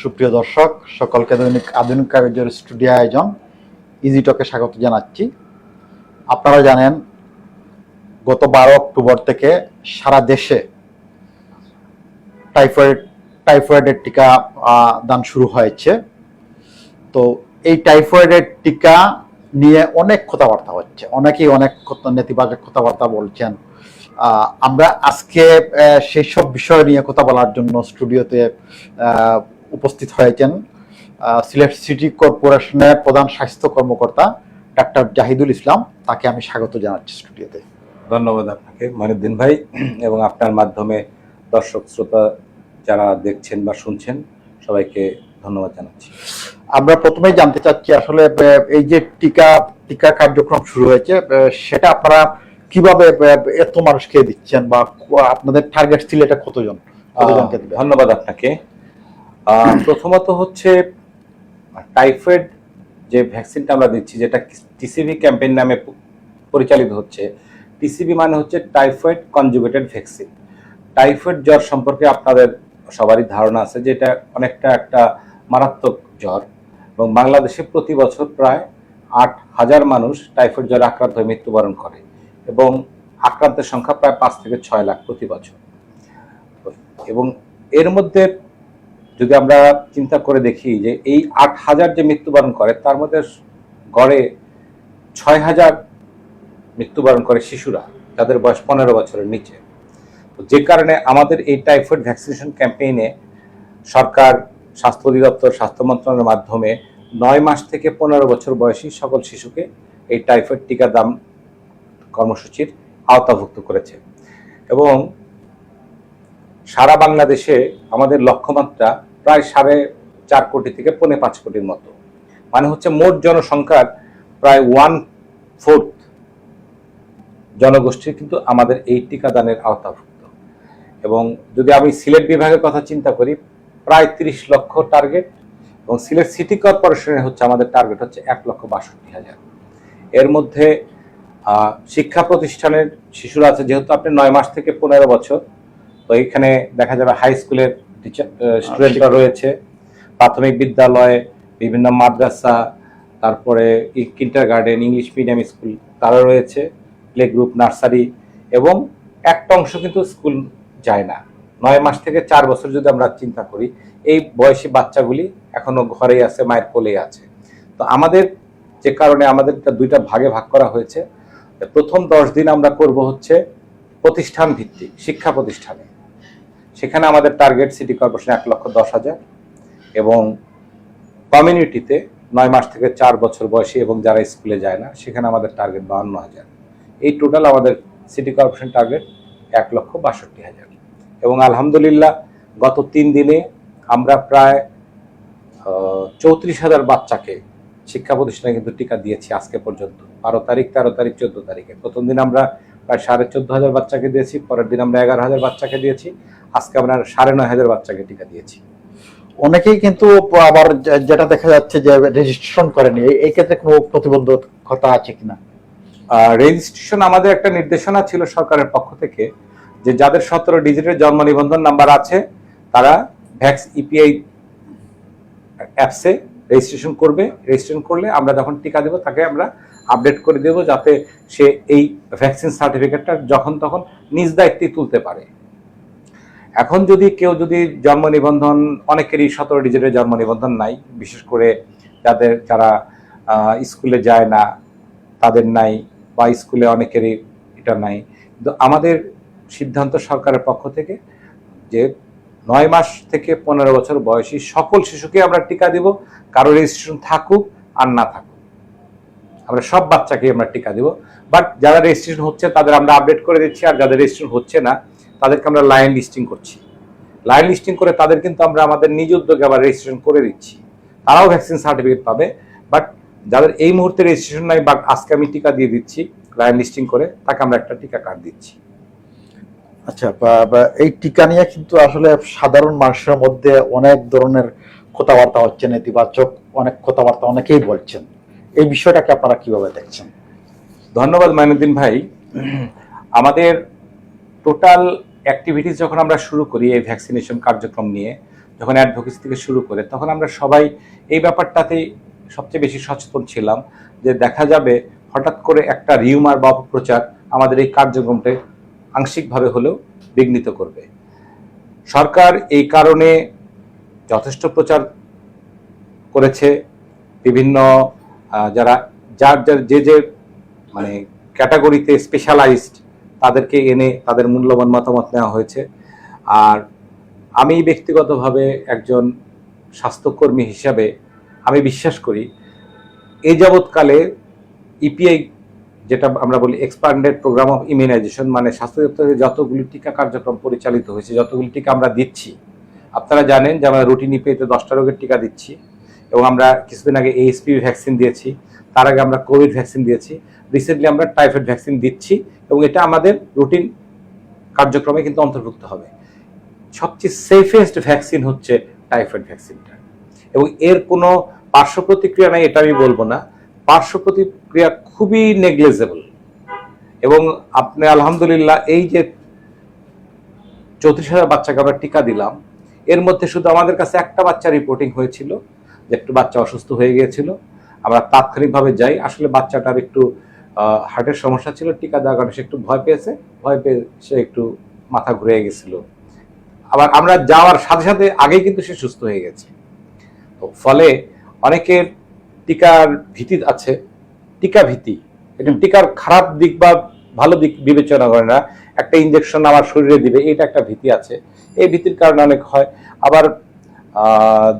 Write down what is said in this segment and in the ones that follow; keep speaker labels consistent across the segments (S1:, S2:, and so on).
S1: সুপ্রিয় দর্শক, সকলকে আধুনিক আধুনিক কাগজের স্টুডিও আয়োজন ইজিটকে স্বাগত জানাচ্ছি। আপনারা জানেন, গত বারো অক্টোবর থেকে সারা দেশে টাইফয়েড, টাইফয়েডের টিকা দান শুরু হয়েছে। তো এই টাইফয়েডের টিকা নিয়ে অনেক কথাবার্তা হচ্ছে। অনেকেই অনেক নেতিবাচক কথাবার্তা বলছেন। আমরা আজকে সেই সব বিষয় নিয়ে কথা বলার জন্য স্টুডিওতে উপস্থিত হয়েছেন সিলেট সিটি কর্পোরেশনের প্রধান স্বাস্থ্য কর্মকর্তা ডাক্তার জাহিদুল ইসলাম। তাকে আমি স্বাগত জানাচ্ছি স্টুডিওতে।
S2: ধন্যবাদ আপনাকে মনিউদ্দিন ভাই এবং আপনার মাধ্যমে দর্শক শ্রোতা যারা দেখছেন বা শুনছেন সবাইকে ধন্যবাদ জানাচ্ছি।
S1: আমরা প্রথমেই জানতে চাচ্ছি আসলে এই যে টিকা টিকা কার্যক্রম শুরু হয়েছে সেটা আপনারা কীভাবে এত মানুষকে দিচ্ছেন বা আপনাদের টার্গেট ছিল এটা কতজন?
S2: ধন্যবাদ আপনাকে। প্রথমত হচ্ছে টাইফয়েড যে ভ্যাকসিনটা আমরা দিচ্ছি, যেটা টিসিবি ক্যাম্পেইন নামে পরিচালিত হচ্ছে, টিসিবি মানে হচ্ছে টাইফয়েড কনজুগেটেড ভ্যাকসিন। টাইফয়েড জ্বর সম্পর্কে আপনাদের সবারই ধারণা আছে যে এটা অনেকটা একটা মারাত্মক জ্বর এবং বাংলাদেশে প্রতি বছর প্রায় আট হাজার মানুষ টাইফয়েড জ্বরে আক্রান্ত হয়ে মৃত্যুবরণ করে এবং আক্রান্তের সংখ্যা প্রায় পাঁচ থেকে ছয় লাখ প্রতি বছর। এবং এর মধ্যে যদি আমরা চিন্তা করে দেখি যে এই আট হাজার যে মৃত্যুবরণ করে, তার মধ্যে গড়ে ছয় হাজার মৃত্যুবরণ করে শিশুরা, যাদের বয়স পনেরো বছরের নিচে। যে কারণে আমাদের এই টাইফয়েড ভ্যাকসিনেশন ক্যাম্পেইনে সরকার, স্বাস্থ্য অধিদপ্তর, স্বাস্থ্য মন্ত্রণালয়ের মাধ্যমে নয় মাস থেকে পনেরো বছর বয়সী সকল শিশুকে এই টাইফয়েড টিকা দাম কর্মসূচির আওতাভুক্ত করেছে। এবং সারা বাংলাদেশে আমাদের লক্ষ্যমাত্রা প্রায় সাড়ে চার কোটি থেকে পৌনে পাঁচ কোটির মতো। মানে হচ্ছে মোট জনসংখ্যার প্রায় ওয়ান ফোর্থ জনগোষ্ঠী কিন্তু আমাদের এই টিকাদানের আওতাভুক্ত। এবং যদি আমি সিলেট বিভাগের কথা চিন্তা করি, প্রায় তিরিশ লক্ষ টার্গেট এবং সিলেট সিটি কর্পোরেশনের হচ্ছে আমাদের টার্গেট হচ্ছে এক লক্ষ বাষট্টি হাজার। এর মধ্যে শিক্ষা প্রতিষ্ঠানের শিশুরা আছে, যেহেতু আপনি নয় মাস থেকে পনেরো বছর তো এখানে দেখা যাবে হাই স্কুলের টিচার স্টুডেন্টরা রয়েছে। প্রাথমিক বিদ্যালয় বিভিন্ন মাদ্রাসা তারপরে kinder garden English medium school তারা রয়েছে। প্লে গ্রুপ নার্সারি এবং একটা অংশ কিন্তু স্কুল যায় না। নয় মাস থেকে চার বছর যদি আমরা চিন্তা করি এই বয়সী বাচ্চাগুলি এখনও ঘরেই আছে মায়ের কোলেই আছে। তো আমাদের যে কারণে আমাদের দুইটা ভাগে ভাগ করা হয়েছে। প্রথম দশ দিন আমরা করব হচ্ছে প্রতিষ্ঠান ভিত্তিক শিক্ষা প্রতিষ্ঠানে। সেখানে আমাদের টার্গেট সিটি কর্পোরেশন এক লক্ষ দশ হাজার এবং কমিউনিটিতে নয় মাস থেকে চার বছর বয়সী এবং যারা স্কুলে যায় না, সেখানে আমাদের টার্গেট বাহান্ন হাজার। এই টোটাল আমাদের সিটি কর্পোরেশন টার্গেট এক লক্ষ বাষট্টি হাজার। এবং আলহামদুলিল্লাহ গত তিন দিনে আমরা প্রায় চৌত্রিশ হাজার বাচ্চাকে শিক্ষা প্রতিষ্ঠানে কিন্তু টিকা দিয়েছি আজকে পর্যন্ত। বারো তারিখ, তেরো তারিখ, চোদ্দ তারিখে। প্রথম দিন আমরা প্রায় সাড়ে চোদ্দ হাজার বাচ্চাকে দিয়েছি পরের দিন আমরা এগারো হাজার বাচ্চাকে দিয়েছি। আজকে আমরা সাড়ে নয় হাজার বাচ্চাকে টিকা দিয়েছি।
S1: অনেকেই কিন্তু আবার যেটা দেখা যাচ্ছে যে রেজিস্ট্রেশন করেনি এই- ক্ষেত্রে কোনো প্রতিবন্ধকতা আছে কিনা?
S2: রেজিস্ট্রেশন আমাদের একটা নির্দেশনা ছিল সরকারের পক্ষ থেকে যে যাদের সতেরো ডিজিটের জন্ম নিবন্ধন নাম্বার আছে তারা ভ্যাক্স ইপিআই অ্যাপসে রেজিস্ট্রেশন করবে। রেজিস্ট্রেশন করলে আমরা যখন টিকা দেবো তাকে আমরা আপডেট করে দেবো যাতে সে এই ভ্যাকসিন সার্টিফিকেটটা যখন তখন নিজ দায়িত্বে তুলতে পারে। এখন যদি কেউ যদি জন্ম নিবন্ধন, অনেকেরই সতেরো ডিজিটের জন্ম নিবন্ধন নাই, বিশেষ করে যাদের যারা স্কুলে যায় না, তাদের নাই বা স্কুলে অনেকেরই এটা নাই। কিন্তু আমাদের সিদ্ধান্ত সরকারের পক্ষ থেকে যে নয় মাস থেকে পনেরো বছর বয়সী সকল শিশুকে আমরা টিকা দিব, কারও রেজিস্ট্রেশন থাকুক আর না থাকুক। আমরা সব বাচ্চাকে আমরা টিকা দিব। বাট যারা রেজিস্ট্রেশন হচ্ছে, তাদের আমরা আপডেট করে দিচ্ছি, আর যাদের রেজিস্ট্রেশন হচ্ছে না, তাদেরকে আমরা লাইন লিস্টিং করছি। লাইন লিস্টিং করে তাদের কিন্তু আমরা আমাদের নিজ উদ্যোগে আবার রেজিস্ট্রেশন করে দিচ্ছি। তারাও ভ্যাকসিন সার্টিফিকেট পাবে। বাট যাদের এই মুহূর্তে রেজিস্ট্রেশন নাই বা আজকে আমি টিকা দিয়ে দিচ্ছি লাইন লিস্টিং করে, তাকে আমরা একটা টিকা কার্ড দিচ্ছি।
S1: আচ্ছা এই টিকা নিয়ে কিন্তু আসলে সাধারণ মানুষের মধ্যে অনেক ধরনের কথাবার্তা হচ্ছে, নেতিবাচক অনেক কথাবার্তা অনেকেই বলছেন। এই বিষয়টাকে আপনারা কীভাবে দেখছেন?
S2: ধন্যবাদ মাইনুদ্দিন ভাই। আমাদের টোটাল অ্যাক্টিভিটিস যখন আমরা শুরু করি এই ভ্যাকসিনেশন কার্যক্রম নিয়ে, যখন অ্যাডভোকেসি থেকে শুরু করে, তখন আমরা সবাই এই ব্যাপারটাতেই সবচেয়ে বেশি সচেতন ছিলাম যে দেখা যাবে হঠাৎ করে একটা রিউমার বা অপপ্রচার আমাদের এই কার্যক্রমটা আংশিকভাবে হলেও বিঘ্নিত করবে। সরকার এই কারণে যথেষ্ট প্রচার করেছে, বিভিন্ন যারা, যার যার যে যে মানে ক্যাটাগরিতে স্পেশালাইজড তাদেরকে এনে তাদের মূল্যবান মতামত নেওয়া হয়েছে। আর আমি ব্যক্তিগতভাবে একজন স্বাস্থ্যকর্মী হিসাবে আমি বিশ্বাস করি এই যাবৎকালে ইপিআই যেটা আমরা বলি এক্সপান্ডেড প্রোগ্রাম অফ ইমিউনাইজেশন মানে স্বাস্থ্য দপ্তরের যতগুলি টিকা কার্যক্রম পরিচালিত হয়েছে, যতগুলি টিকা আমরা দিচ্ছি। আপনারা জানেন যে আমরা রুটিন ইপিআইতে দশটা রোগের টিকা দিচ্ছি। এবং আমরা কিছুদিন আগে এইচপিভি ভ্যাকসিন দিয়েছি, তার আগে আমরা কোভিড ভ্যাকসিন দিয়েছি রিসেন্টলি আমরা টাইফয়েড ভ্যাকসিন দিচ্ছি এবং এটা আমাদের রুটিন কার্যক্রমে কিন্তু অন্তর্ভুক্ত হবে। সবচেয়ে সেফেস্ট ভ্যাকসিন হচ্ছে টাইফয়েড ভ্যাকসিনটা এবং এর কোনো পার্শ্ব প্রতিক্রিয়া নাই, এটা আমি বলব না। পার্শ্ব প্রতিক্রিয়া খুবই নেগলেজেবল এবং আপনি আলহামদুলিল্লাহ এই যে চৌত্রিশ হাজার বাচ্চাকে আমরা টিকা দিলাম, এর মধ্যে শুধু আমাদের কাছে একটা বাচ্চা রিপোর্টিং হয়েছিল যে একটু বাচ্চা অসুস্থ হয়ে গিয়েছিল আমরা তাৎক্ষণিকভাবে যাই। আসলে বাচ্চাটার একটু হার্টের সমস্যা ছিল টিকা দেওয়ার কারণে সে একটু ভয় পেয়েছে। ভয় পেয়ে সে একটু মাথা ঘুরে গেছিল আবার আমরা যাওয়ার সাথে সাথে আগেই কিন্তু সে সুস্থ হয়ে গেছে। তো ফলে অনেকের টিকার ভীতি আছে। টিকা ভীতি। এটা টিকার খারাপ দিক বা ভালো দিক বিবেচনা করে না। একটা ইঞ্জেকশন আমার শরীরে দিবে এটা একটা ভীতি আছে। এই ভীতির কারণে অনেক হয়। আবার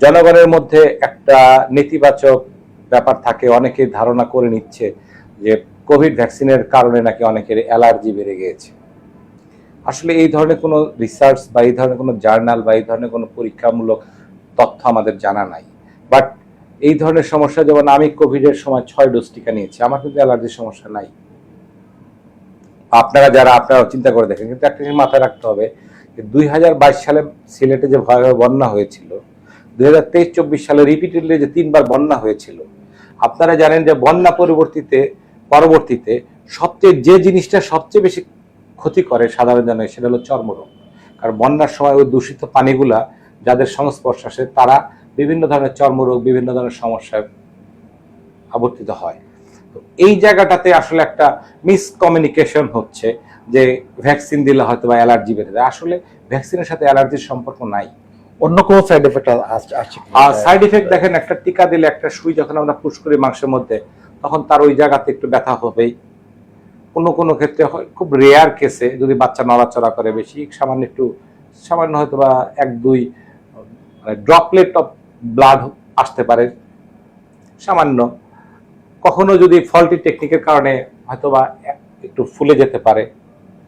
S2: জনগণের মধ্যে একটা নেতিবাচক ব্যাপার থাকে। অনেকে ধারণা করে নিচ্ছে যে কোভিড ভ্যাকসিনের কারণে নাকি অনেকের অ্যালার্জি বেড়ে গিয়েছে। আসলে এই ধরনের কোনো রিসার্চ বা এই ধরনের কোনো জার্নাল বা এই ধরনের কোনো পরীক্ষামূলক তথ্য আমাদের জানা নাই। বাট এই ধরনের সমস্যা, যেমন আমি কোভিডের সময় ছয় ডোজ টিকা নিয়েছি, আমার কিন্তু অ্যালার্জির সমস্যা নাই। আপনারা যারা আপনারা চিন্তা করে দেখেন, কিন্তু একটা জিনিস মাথায় রাখতে হবে দুই হাজার বাইশ সালে সিলেটে যে ভয়াবহ বন্যা হয়েছিল, দুই হাজার তেইশ চব্বিশ সালে রিপিটেডলি যে তিনবার বন্যা হয়েছিল, আপনারা জানেন যে বন্যা পরবর্তীতে পরবর্তীতে সবচেয়ে যে জিনিসটা সবচেয়ে বেশি ক্ষতি করে সাধারণ জনের সেটা হলো চর্মরোগ। কারণ বন্যার সময় ওই দূষিত পানিগুলা যাদের সংস্পর্শ আসে, তারা বিভিন্ন ধরনের চর্মরোগ, বিভিন্ন ধরনের সমস্যায় আবর্তিত হয়। তো এই জায়গাটাতে আসলে একটা মিসকমিউনিকেশন হচ্ছে। যে ভ্যাকসিন দিলে হয়তো বা অ্যালার্জি বেড়ে যায়। আসলে ভ্যাকসিনের সাথে অ্যালার্জির সম্পর্ক নাই।
S1: অন্য কোনো সাইড এফেক্ট আছে
S2: আর সাইড এফেক্ট দেখেন একটা টিকা দিলে একটা সুই যখন আমরা পুশ করি মাংসের মধ্যে তখন তার ওই জায়গাতে একটু ব্যথা হবেই। কোনো কোনো ক্ষেত্রে হয় খুব রেয়ার কেসে যদি বাচ্চা নড়াচড়া করে বেশি সামান্য একটু সামান্য হয়তো বা এক দুই মানে ড্রপলেট অফ ব্লাড আসতে পারে। সামান্য। কখনো যদি ফল্টি টেকনিকের কারণে হয়তো বা একটু ফুলে যেতে পারে।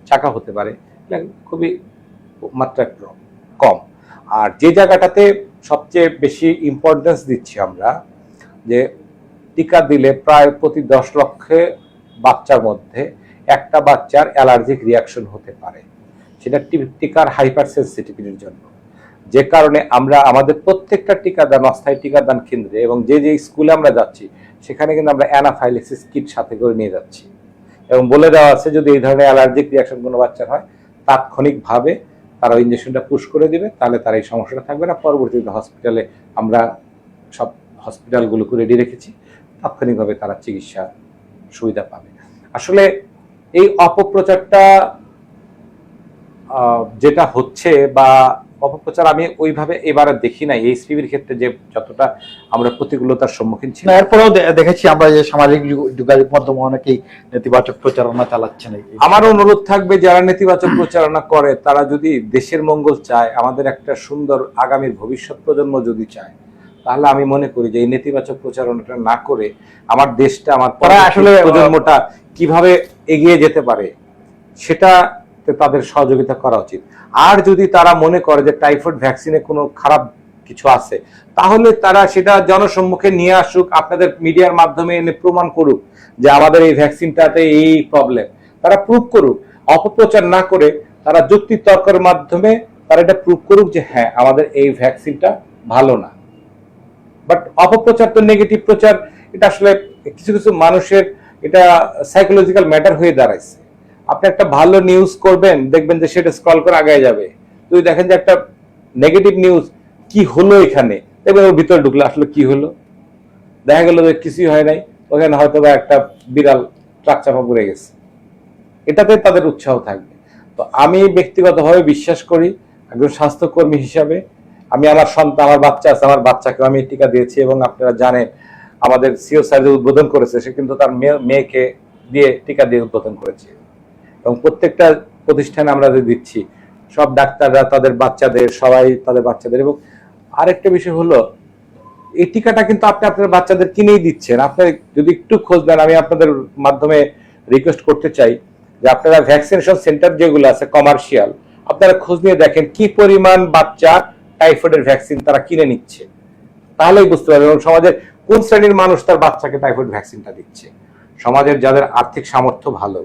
S2: চাকা হতে পারে খুবই মাত্রা কম। আর যে জায়গাটাতে সবচেয়ে বেশি ইম্পর্টেন্স দিচ্ছি আমরা, যে টিকা দিলে প্রায় প্রতি দশ লক্ষে বাচ্চার মধ্যে একটা বাচ্চার অ্যালার্জিক রিয়াকশন হতে পারে। সেটা টিকার হাইপার সেন্সিটিভিটির জন্য। যে কারণে আমরা আমাদের প্রত্যেকটা টিকাদান, অস্থায়ী টিকাদান কেন্দ্রে এবং যে যে স্কুলে আমরা যাচ্ছি, সেখানে কিন্তু আমরা অ্যানাফাইলেসিস কিট সাথে করে নিয়ে যাচ্ছি। এবং বলে দেওয়া আছে যদি এই ধরনের অ্যালার্জিক রিয়াকশন কোনো বাচ্চার হয়, তাৎক্ষণিকভাবে তারা ইঞ্জেকশনটা পুশ করে দিবে, তাহলে তার এই সমস্যাটা থাকবে না। পরবর্তীতে হসপিটালে আমরা সব হসপিটালগুলোকে রেডি রেখেছি, তাৎক্ষণিকভাবে তারা চিকিৎসা সুবিধা পাবে। আসলে এই অপপ্রচারটা যেটা হচ্ছে বা অপপ্রচার আমি ওইভাবে এবারে দেখি নাই। এই সিবির ক্ষেত্রে যে যতটা আমরা প্রতিকূলতার সম্মুখীন
S1: না
S2: ছিলাম
S1: এরপরেও দেখেছি আমরা যে সামাজিক যোগ- যোগাযোগ মাধ্যমে অনেকেই নেতিবাচক প্রচারণা চালাচ্ছেন। এই- এই-
S2: আমার অনুরোধ থাকবে যারা নেতিবাচক প্রচারণা করে তারা যদি দেশের মঙ্গল চায় আমাদের একটা সুন্দর আগামীর ভবিষ্যৎ প্রজন্ম যদি চায় তাহলে আমি মনে করি যে এই নেতিবাচক প্রচারণাটা না করে আমার দেশটা আমার
S1: আসলে,
S2: প্রজন্মটা কীভাবে এগিয়ে যেতে পারে সেটাতে তাদের সহযোগিতা করা উচিত। আর যদি তারা মনে করে যে টাইফয়েড ভ্যাকসিনে কোনো খারাপ কিছু আছে, তাহলে তারা সেটা জনসম্মুখে নিয়ে আসুক, আপনাদের মিডিয়ার মাধ্যমে এনে প্রমাণ করুক যে আমাদের এই ভ্যাকসিনটাতে এই প্রবলেম। তারা প্রুভ করুক। অপপ্রচার না করে তারা যুক্তি তর্কের মাধ্যমে তারা এটা প্রুভ করুক যে হ্যাঁ আমাদের এই ভ্যাকসিনটা ভালো না। বাট অপপ্রচার তো নেগেটিভ প্রচার, এটা আসলে কিছু কিছু মানুষের এটা সাইকোলজিক্যাল ম্যাটার হয়ে দাঁড়াইছে। আপনি একটা ভালো নিউজ করবেন, দেখবেন যে সেটা স্ক্রল করে আগে যাবে। তুই দেখেন যে একটা নেগেটিভ নিউজ কি হলো এখানে? দেখবেন ওর ভিতরে ঢুকলে আসলে কি হলো? দেখা গেল যে কিছুই হয় নাই, ওখানে হয়তো বা একটা বিড়াল ট্রাক চাপা পড়ে গেছে। এটাতে তাদের উৎসাহ থাকবে। তো আমি ব্যক্তিগতভাবে বিশ্বাস করি, একজন স্বাস্থ্যকর্মী হিসাবে, আমি আমার সন্তান, আমার বাচ্চা আছে, আমার বাচ্চাকে আমি টিকা দিয়েছি এবং আপনারা জানেন, আমাদের সিও স্যার যে উদ্বোধন করেছে, সে কিন্তু তার মেয়ে- মেয়েকে দিয়ে টিকা দিয়ে উদ্বোধন করেছে। এবং প্রত্যেকটা প্রতিষ্ঠানে আমরা যে দিচ্ছি, সব ডাক্তাররা, তাদের বাচ্চাদের, সবাই তাদের বাচ্চাদের। এবং আরেকটা বিষয় হলো, এই টিকাটা কিন্তু আপনি আপনার বাচ্চাদের কিনেই দিচ্ছেন। আপনি যদি একটু খোঁজ দেন আমি আপনাদের মাধ্যমে রিকোয়েস্ট করতে চাই যে আপনারা ভ্যাকসিনেশন সেন্টার যেগুলো আছে কমার্শিয়াল আপনারা খোঁজ নিয়ে দেখেন কি পরিমাণ বাচ্চা টাইফয়েডের ভ্যাকসিন তারা কিনে নিচ্ছে। তাহলেই বুঝতে পারবেন এবং সমাজের কোন শ্রেণির মানুষ তার বাচ্চাকে টাইফয়েড ভ্যাকসিনটা দিচ্ছে। সমাজের যাদের আর্থিক সামর্থ্য ভালো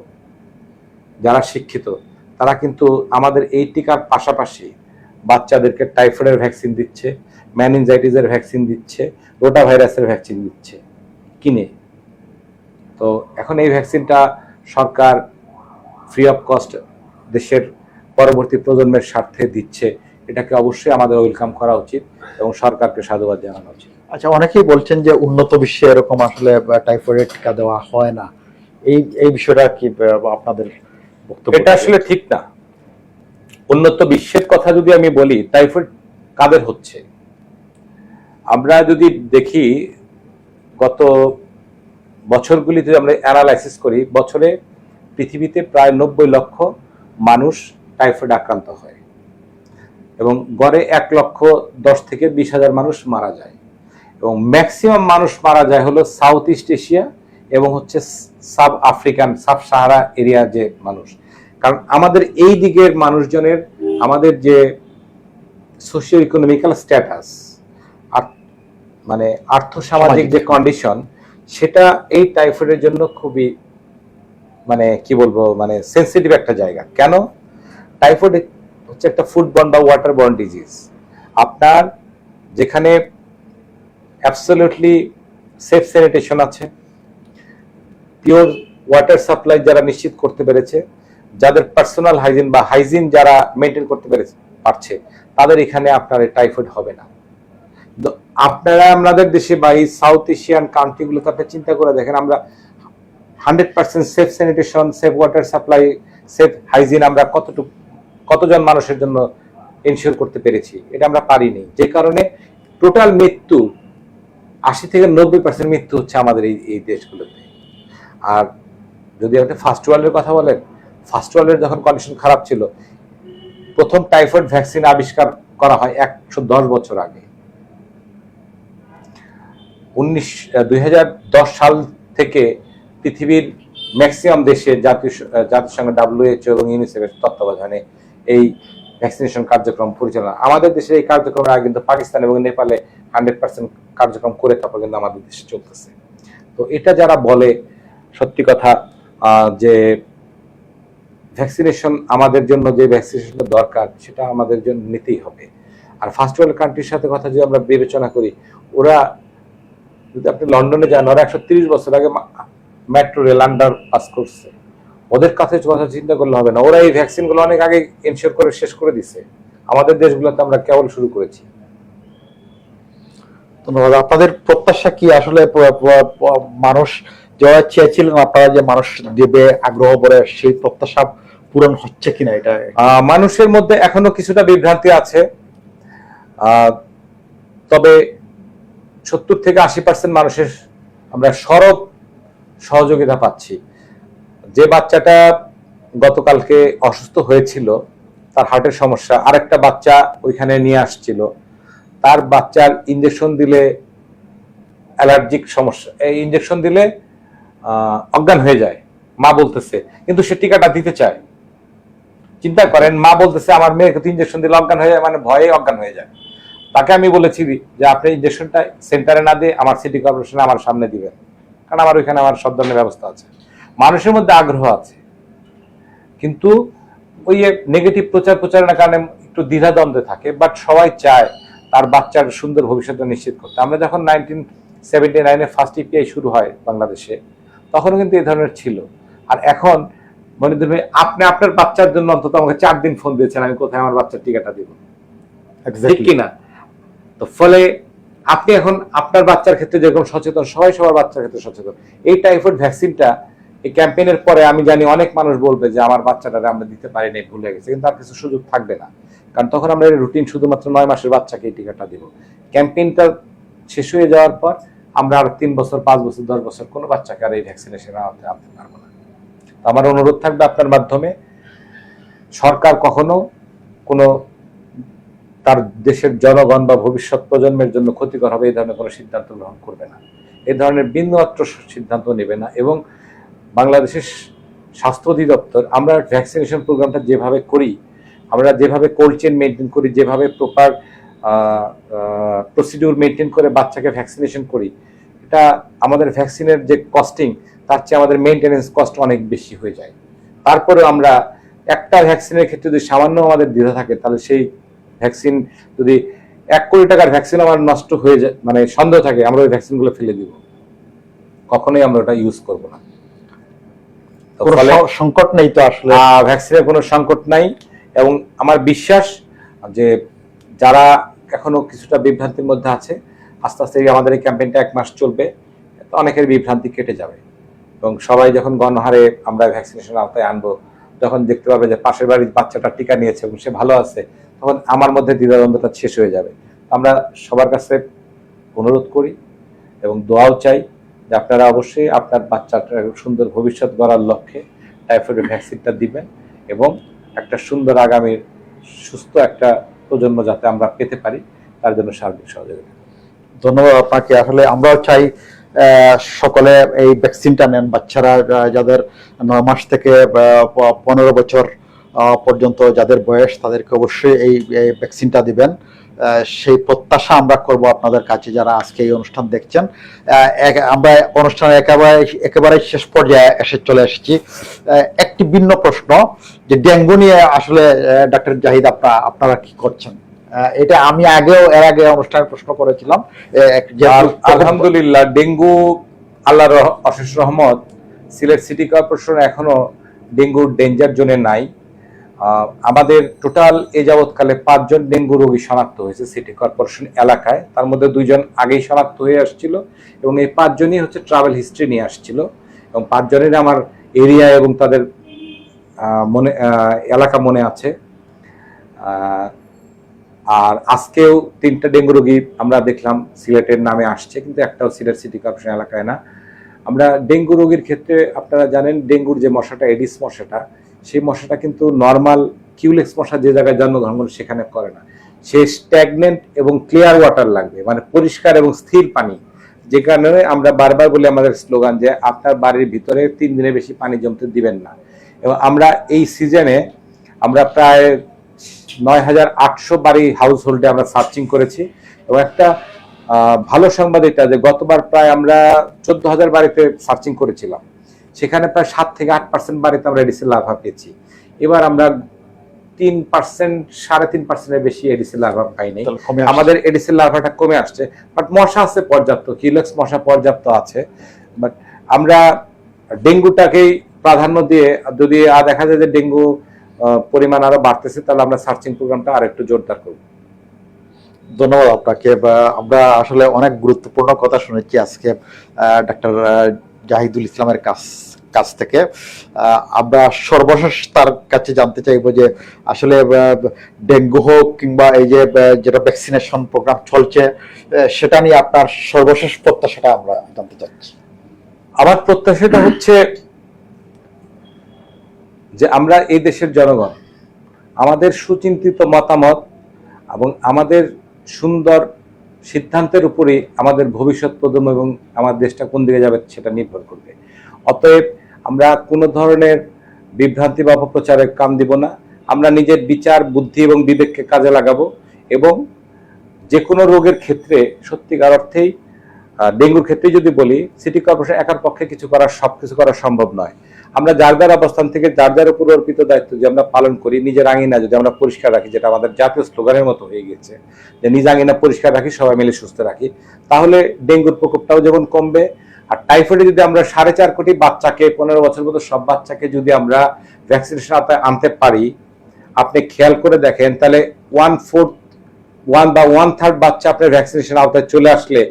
S2: যারা শিক্ষিত, তারা কিন্তু আমাদের এই টিকার পাশাপাশি বাচ্চাদেরকে টাইফয়েডের ভ্যাকসিন দিচ্ছে ম্যানিনজাইটিসের ভ্যাকসিন দিচ্ছে, রোটা ভাইরাসের ভ্যাকসিন দিচ্ছে। কিনে তো এখন এই ভ্যাকসিনটা সরকার ফ্রি অফ কস্ট দেশের পরবর্তী প্রজন্মের স্বার্থে দিচ্ছে। এটাকে অবশ্যই আমাদের ওয়েলকাম করা উচিত এবং সরকারকে সাধুবাদ জানানো উচিত।
S1: আচ্ছা অনেকেই বলছেন যে উন্নত বিশ্বে এরকম আসলে টাইফয়েড টিকা দেওয়া হয় না। এই এই বিষয়টা কি আপনাদের বক্তব্য
S2: এটা আসলে ঠিক না। উন্নত বিশ্বের কথা যদি আমি বলি টাইফয়েড কাদের হচ্ছে? আমরা যদি দেখি গত বছরগুলিতে যদি আমরা অ্যানালাইসিস করি বছরে পৃথিবীতে প্রায় নব্বই লক্ষ মানুষ টাইফয়েড আক্রান্ত হয় এবং গড়ে এক লক্ষ দশ থেকে বিশ হাজার মানুষ মারা যায় এবং ম্যাক্সিমাম মানুষ মারা যায় হলো সাউথ ইস্ট এশিয়া এবং হচ্ছে sub African sub Sahara area যে মানুষ। কারণ আমাদের এই দিকের মানুষজনের আমাদের যে সোশিও ইকোনমিক্যাল স্ট্যাটাস আর মানে আর্থসামাজিক যে কন্ডিশন সেটা এই টাইফয়েডের জন্য খুবই মানে কি বলব মানে সেন্সিটিভ একটা জায়গা। কেন? টাইফয়েড হচ্ছে একটা ফুডবর্ন বা ওয়াটার বর্ন ডিজিজ আপনার যেখানে অ্যাবসলিউটলি সেফ স্যানিটেশন আছে পিওর ওয়াটার সাপ্লাই যারা নিশ্চিত করতে পেরেছে, যাদের পার্সোনাল হাইজিন বা হাইজিন যারা মেনটেন করতে পেরেছে, পারছে, তাদের এখানে আপনার টাইফয়েড হবে না। আপনারা আমাদের দেশে বা এই সাউথ এশিয়ান কান্ট্রিগুলোতে আপনি চিন্তা করে দেখেন, আমরা hundred percent safe sanitation safe water supply safe hygiene আমরা কতটুকু, কতজন মানুষের জন্য এনশিওর করতে পেরেছি, এটা আমরা পারিনি। যে কারণে টোটাল মৃত্যু, আশি থেকে নব্বই পার্সেন্ট মৃত্যু হচ্ছে আমাদের এই এই দেশগুলোতে। আর যদি আপনি ফার্স্ট ওয়ার্ল্ডের কথা বলেন ফার্স্ট ওয়ার্ল্ডের যখন কন্ডিশন খারাপ ছিল, প্রথম টাইফয়েড ভ্যাকসিন আবিষ্কার করা হয় একশো দশ বছর আগে। উনিশ দুই সাল থেকে পৃথিবীর ম্যাক্সিমাম দেশে জাতীয় জাতিসংঘ ডাব্লিউএইচও এবং ইউনিসেফের তত্ত্বাবধানে এই ভ্যাকসিনেশন কার্যক্রম পরিচালনা। আমাদের দেশে এই কার্যক্রমের আগে কিন্তু পাকিস্তান এবং নেপালে হান্ড্রেড পার্সেন্ট কার্যক্রম করে তারপর কিন্তু আমাদের দেশে চলতেছে। তো এটা যারা বলে সত্যি কথা যে ভ্যাকসিনেশন আমাদের জন্য যে ভ্যাকসিনেশন দরকার, সেটা আমাদের জন্য নিতেই হবে। আর ফার্স্ট ওয়ার্ল্ড কান্ট্রির সাথে কথা যদি আমরা বিবেচনা করি, ওরা যদি আপনি লন্ডনে যান, ওরা একশো তিরিশ বছর আগে মেট্রো রেল আন্ডার পাস করছে। ওদের কাছে কথা চিন্তা করলে হবে না। ওরা এই ভ্যাকসিনগুলো অনেক আগে এনশিওর করে, শেষ করে দিছে। আমাদের দেশগুলোতে আমরা কেবল শুরু করেছি।
S1: ধন্যবাদ। আপনাদের প্রত্যাশা কি আসলে মানুষ যারা চেয়েছিলেন, আপনারা যে মানুষ দেবে আগ্রহ করে সেই প্রত্যাশা পূরণ হচ্ছে কিনা এটা?
S2: মানুষের মধ্যে এখনও কিছুটা বিভ্রান্তি আছে। তবে সত্তর থেকে আশি পার্সেন্ট মানুষের আমরা সরব সহযোগিতা পাচ্ছি। যে বাচ্চাটা গতকালকে অসুস্থ হয়েছিল, তার হার্টের সমস্যা, আরেকটা বাচ্চা ওইখানে নিয়ে আসছিল। তার বাচ্চার ইঞ্জেকশন দিলে অ্যালার্জিক সমস্যা, এই ইঞ্জেকশন দিলে অজ্ঞান হয়ে যায়। মা বলতেছে, কিন্তু সে টিকাটা দিতে চায়। চিন্তা করেন, মা বলতেছে, আমার মেয়েকে তো ইঞ্জেকশন দিলে অজ্ঞান হয়ে যায় মানে ভয়ে অজ্ঞান হয়ে যায়। তাকে আমি বলেছি, যে আপনি ইঞ্জেকশনটা সেন্টারে না দিয়ে আমার সিটি কর্পোরেশনে আমার সামনে দিবেন। কারণ আমার ওইখানে আমার সব ধরনের ব্যবস্থা আছে। মানুষের মধ্যে আগ্রহ আছে। কিন্তু ওই নেগেটিভ প্রচার প্রচারণার কারণে একটু দ্বিধাদ্বন্দ্বে থাকে বাট সবাই চায় তার বাচ্চার সুন্দর ভবিষ্যৎ নিশ্চিত করতে। আমরা যখন নাইনটিন সেভেন্টি নাইনে ফার্স্ট ইপিআই শুরু হয় বাংলাদেশে তখনও কিন্তু এই ধরনের ছিল। আর এখন মনিদুর ভাই আপনি আপনার বাচ্চার জন্য অন্তত আমাকে চার দিন ফোন দিয়েছেন আমি কোথায় আমার বাচ্চার টিকাটা দিব? ঠিক কিনা? তো ফলে আপনি এখন আপনার বাচ্চার ক্ষেত্রে যেরকম সচেতন সবাই সবার বাচ্চার ক্ষেত্রে সচেতন। এই টাইফয়েড ভ্যাকসিনটা এই ক্যাম্পেইনের পরে আমি জানি অনেক মানুষ বলবে যে আমার বাচ্চাটারে আমরা দিতে পারিনি ভুলে গেছে। কিন্তু আর কিছু সুযোগ থাকবে না। কারণ তখন আমরা রুটিন শুধুমাত্র নয় মাসের বাচ্চাকে এই টিকাটা দিব। ক্যাম্পেইনটা শেষ হয়ে যাওয়ার পর আমরা আর তিন বছর, পাঁচ বছর, দশ বছর কোনো বাচ্চাকে আর এই ভ্যাকসিনেশন আনতে আনতে পারব না। আমার অনুরোধ থাকবে আপনার মাধ্যমে, সরকার কখনো কোনো তার দেশের জনগণ বা ভবিষ্যৎ প্রজন্মের জন্য ক্ষতিকর হবে, এই ধরনের কোনো সিদ্ধান্ত গ্রহণ করবে না। এই ধরনের বিন্দুমাত্র সিদ্ধান্ত নেবে না এবং বাংলাদেশের স্বাস্থ্য অধিদপ্তর, আমরা ভ্যাকসিনেশন প্রোগ্রামটা যেভাবে করি, আমরা যেভাবে কোল্ড চেন মেনটেন করি, যেভাবে প্রপার প্রসিডিউর মেনটেন করে বাচ্চাকে ভ্যাকসিনেশন করি। এটা আমাদের ভ্যাকসিনের যে কস্টিং তার চেয়ে আমাদের মেনটেনেন্স কস্ট অনেক বেশি হয়ে যায়। তারপরে আমরা একটা ভ্যাকসিনের ক্ষেত্রে যদি সামান্য আমাদের দ্বিধা থাকে তাহলে সেই ভ্যাকসিন যদি এক কোটি টাকার ভ্যাকসিন আমার নষ্ট হয়ে যায় মানে সন্দেহ থাকে আমরা ওই ভ্যাকসিনগুলো ফেলে দিব। কখনোই আমরা ওটা ইউজ করব না।
S1: সংকট নেই তো আসলে?
S2: ভ্যাকসিনের কোনো সংকট নাই। এবং আমার বিশ্বাস যে যারা এখনও কিছুটা বিভ্রান্তির মধ্যে আছে। আস্তে আস্তে আমাদের এই ক্যাম্পেইনটা এক মাস চলবে অনেকের বিভ্রান্তি কেটে যাবে। এবং সবাই যখন গণহারে আমরা ভ্যাকসিনেশন আওতায় আনব যখন দেখতে পাবে যে পাশের বাড়ির বাচ্চাটা টিকা নিয়েছে এবং সে ভালো আছে, তখন আমার মধ্যে দ্বিধাদ্বন্দ্বটা শেষ হয়ে যাবে। আমরা সবার কাছে অনুরোধ করি এবং দোয়াও চাই যে আপনারা অবশ্যই আপনার বাচ্চাটার সুন্দর ভবিষ্যৎ গড়ার লক্ষ্যে টাইফয়েডের ভ্যাকসিনটা দিবেন এবং একটা সুন্দর আগামীর সুস্থ একটা প্রজন্ম যাতে আমরা পেতে পারি, তার জন্য সার্বিক সহযোগিতা।
S1: ধন্যবাদ আপনাকে। আসলে আমরাও চাই সকলে এই ভ্যাকসিনটা নেন। বাচ্চারা যাদের নয় মাস থেকে পনেরো বছর পর্যন্ত যাদের বয়স, তাদেরকে অবশ্যই এই ভ্যাকসিনটা দিবেন। সেই প্রত্যাশা আমরা করব আপনাদের কাছে যারা আজকে এই অনুষ্ঠান দেখছেন। আমরা অনুষ্ঠানের একেবারে একেবারে শেষ পর্যায়ে এসে চলে এসেছি। একটি ভিন্ন প্রশ্ন যে ডেঙ্গু নিয়ে আসলে ডাক্তার জাহিদ আপনারা আপনারা কি করছেন? এটা আমি আগেও এর আগে অনুষ্ঠানে প্রশ্ন করেছিলাম।
S2: আলহামদুলিল্লাহ ডেঙ্গু আল্লাহর অশেষ রহমত সিলেট সিটি কর্পোরেশন এখনও ডেঙ্গুর ডেঞ্জার জোনে নাই। আমাদের টোটাল এ যাবৎকালে পাঁচজন ডেঙ্গু রোগী শনাক্ত হয়েছে সিটি কর্পোরেশন এলাকায়। তার মধ্যে দুইজন আগেই শনাক্ত হয়ে আসছিল এবং এই পাঁচজনই হচ্ছে ট্রাভেল হিস্ট্রি নিয়ে আসছিল। এবং পাঁচজনের আমার এরিয়া এবং তাদের মনে এলাকা মনে আছে। আর আজকেও তিনটা ডেঙ্গু রোগী আমরা দেখলাম সিলেটের নামে আসছে, কিন্তু একটাও সিলেট সিটি কর্পোরেশন এলাকায় না। আমরা ডেঙ্গু রোগীর ক্ষেত্রে আপনারা জানেন, ডেঙ্গুর যে মশাটা এডিস মশাটা সেই মশাটা কিন্তু নর্মাল কিউলেক্স মশা যে জায়গায় জন্মগ্রহণ সেখানে করে না। সে স্ট্যাগনেন্ট এবং ক্লিয়ার ওয়াটার লাগবে মানে পরিষ্কার এবং স্থির পানি। যে কারণে আমরা বারবার বলি আমাদের স্লোগান যে আপনার বাড়ির ভিতরে তিন দিনের বেশি পানি জমতে দিবেন না। এবং আমরা এই সিজনে আমরা প্রায় নয় হাজার আটশো বাড়ি হাউস হোল্ডে আমরা সার্চিং করেছি। এবং একটা ভালো সংবাদ এটা যে গতবার প্রায় আমরা চোদ্দ হাজার বাড়িতে সার্চিং করেছিলাম। সেখানে প্রায় সাত থেকে আট পার্সেন্ট বাড়িতে আমরা এডিসি লাভা পেয়েছি। এবার আমরা তিন পার্সেন্ট সাড়ে তিন পার্সেন্টের বেশি এডিসি লাভা পাইনি। আমাদের এডিসি লার্ভাটা কমে আসছে বাট মশা আছে পর্যাপ্ত কিলক্স মশা পর্যাপ্ত আছে। বাট আমরা ডেঙ্গুটাকেই প্রাধান্য দিয়ে যদি আর দেখা যায় যে ডেঙ্গু পরিমাণ আরও বাড়তেছে তাহলে আমরা সার্চিং প্রোগ্রামটা আর একটু জোরদার করব।
S1: ধন্যবাদ আপনাকে আমরা আসলে অনেক গুরুত্বপূর্ণ কথা শুনেছি আজকে ডাক্তার জাহিদুল ইসলামের কাছ কাছ থেকে। আমরা সর্বশেষ তার কাছে জানতে চাইব যে আসলে ডেঙ্গু হোক কিংবা এই যে যেটা ভ্যাকসিনেশন প্রোগ্রাম চলছে সেটা নিয়ে আপনার সর্বশেষ প্রত্যাশাটা আমরা জানতে চাচ্ছি।
S2: আমার প্রত্যাশাটা হচ্ছে যে আমরা এই দেশের জনগণ, আমাদের সুচিন্তিত মতামত এবং আমাদের সুন্দর সিদ্ধান্তের উপরে আমাদের ভবিষ্যৎ প্রজন্ম এবং আমার দেশটা কোন দিকে যাবে সেটা নির্ভর করবে। অতএব আমরা কোনো ধরনের বিভ্রান্তি বা অপপ্রচারে কাম দিব না। আমরা নিজের বিচার, বুদ্ধি এবং বিবেককে কাজে লাগাবো এবং যে কোনো রোগের ক্ষেত্রে সত্যিকার অর্থেই ডেঙ্গুর ক্ষেত্রে যদি বলি, সিটি কর্পোরেশন একার পক্ষে কিছু করা সব কিছু করা সম্ভব নয়। আমরা যার যার অবস্থান থেকে যার যার উপর অর্পিত দায়িত্ব যে আমরা পালন করি, নিজের আঙিনা যদি আমরা পরিষ্কার রাখি, যেটা আমাদের জাতীয় স্লোগানের মতো হয়ে গেছে যে নিজ আঙিনা পরিষ্কার রাখি, সবাই মিলে সুস্থ রাখি, তাহলে ডেঙ্গুর প্রকোপটাও যেমন কমবে, আর টাইফয়েডে যদি আমরা সাড়ে চার কোটি বাচ্চাকে, পনেরো বছর মতো সব বাচ্চাকে যদি আমরা ভ্যাকসিনেশন আনতে পারি, আপনি খেয়াল করে দেখেন, তাহলে ওয়ান ফোর্থ ওয়ান বা ওয়ান থার্ড বাচ্চা আপনার ভ্যাকসিনেশন আওতায় চলে আসলে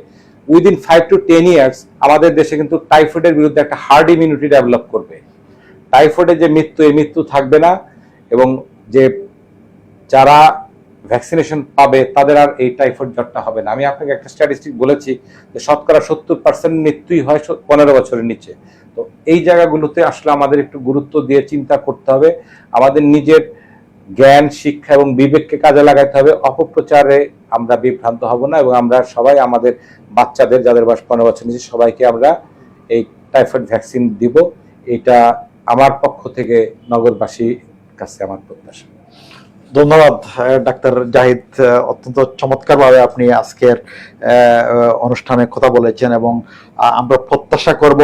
S2: within five to ten years আমাদের দেশে কিন্তু টাইফয়েডের বিরুদ্ধে একটা হার্ড ইমিউনিটি ডেভেলপ করবে। টাইফয়েডের যে মৃত্যু, এই মৃত্যু থাকবে না এবং যে যারা ভ্যাকসিনেশন পাবে তাদের আর এই টাইফয়েড জ্বরটা হবে না। আমি আপনাকে একটা স্ট্যাটিস্টিক বলেছি যে শতকরা সত্তর পার্সেন্ট মৃত্যুই হয় পনেরো বছরের নিচে। তো এই জায়গাগুলোতে আসলে আমাদের একটু গুরুত্ব দিয়ে চিন্তা করতে হবে। আমাদের নিজের জ্ঞান, শিক্ষা এবং বিবেককে কাজে লাগাইতে হবে। অপপ্রচারে আমরা বিভ্রান্ত হব না এবং আমরা সবাই আমাদের বাচ্চাদের যাদের বয়স পনেরো বছর নিচে সবাইকে আমরা এই টাইফয়েড ভ্যাকসিন দিব। এটা আমার পক্ষ থেকে নগরবাসীর কাছে আমার প্রত্যাশা।
S1: ধন্যবাদ ডাক্তার জাহিদ অত্যন্ত চমৎকারভাবে আপনি আজকের অনুষ্ঠানে কথা বলেছেন এবং আমরা প্রত্যাশা করব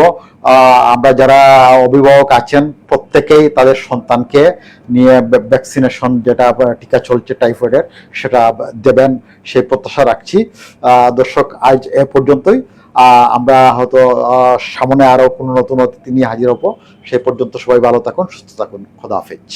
S1: আমরা যারা অভিভাবক আছেন প্রত্যেকেই তাদের সন্তানকে নিয়ে ভ্যাকসিনেশন যেটা টিকা চলছে টাইফয়েডের সেটা দেবেন, সেই প্রত্যাশা রাখছি। দর্শক, আজ এ পর্যন্তই। আমরা হয়তো সামনে আরও কোনো নতুন নিয়ে হাজির হব। সেই পর্যন্ত সবাই ভালো থাকুন, সুস্থ থাকুন। খোদা হাফেজ।